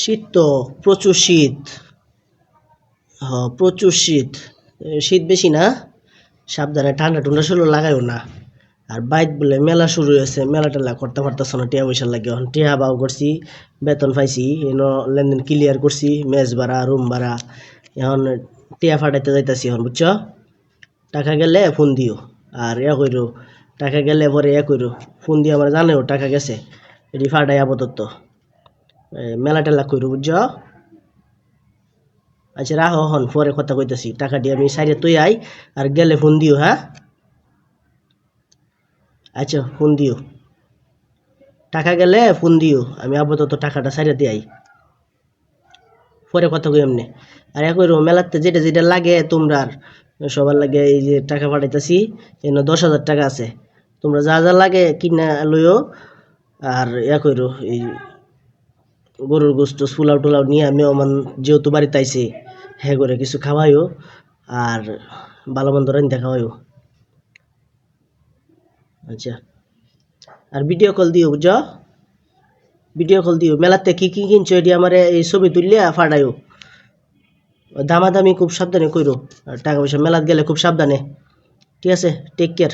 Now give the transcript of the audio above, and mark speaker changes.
Speaker 1: শীত তো প্রচুর শীত। হ, প্রচুর শীত। শীত বেশি না। সাবধানে ঠান্ডা টুন্ডা শুরু লাগাইও না। আর বাইক বলে মেলা শুরু হয়েছে, মেলা টেলা করতে পারতেছ না টিয়া পয়সা লাগে। এখন টিয়া বাও করছি, বেতন পাইছি, এনো লেনদেন ক্লিয়ার করছি মেস ভাড়া রুম ভাড়া। এখন টিয়া ফাটাইতে যাইতাছি এখন, বুঝছ? টাকা গেলে ফোন দিও, আর এ কইরো, টাকা গেলে পরে এ কইরো। ফোন দিয়ে আমার জানেও টাকা গেছে, এটি ফাটাই আপাতত। মেলা টেলা কইরো, বুঝছ? আচ্ছা রাখো হন, পরে কথা কইতাছি। টাকা দিয়ে আমি সাইডে তুই আই আর গেলে ফোন দিও হ্যাঁ? আচ্ছা ফোন দিও। টাকা গেলে ফোন দিও, আমি আপাতত টাকাটা সাইডে দিয়ে আই। পরে কথা কই এমনি। আর কইরো, মেলাতে যেটা যেটা লাগে তোমরা সবার লাগে এই যে টাকা পাঠাইতেছি এনে দশ হাজার টাকা আছে। তোমরা যা যা লাগে কিনা লইও, আর ইয়া কইরো, এই গরুর গোস্ত ফুলাও টুলাও নিয়ে মেহমান যেহেতু বাড়িতে আইছে হ্যাঁ করে কিছু খাওয়াইও আর ভালো মন্দ রান্না খাওয়াইও। আচ্ছা আর ভিডিও কল দিও, বুঝছ? ভিডিও কল দিও, মেলাতে কি কি কিনছো এটি আমার এই ছবি তুললিয়া ফাটাইও। দামাদামি খুব সাবধানে কইরো, আর টাকা পয়সা মেলাত গেলে খুব সাবধানে। ঠিক আছে টেক কেয়ার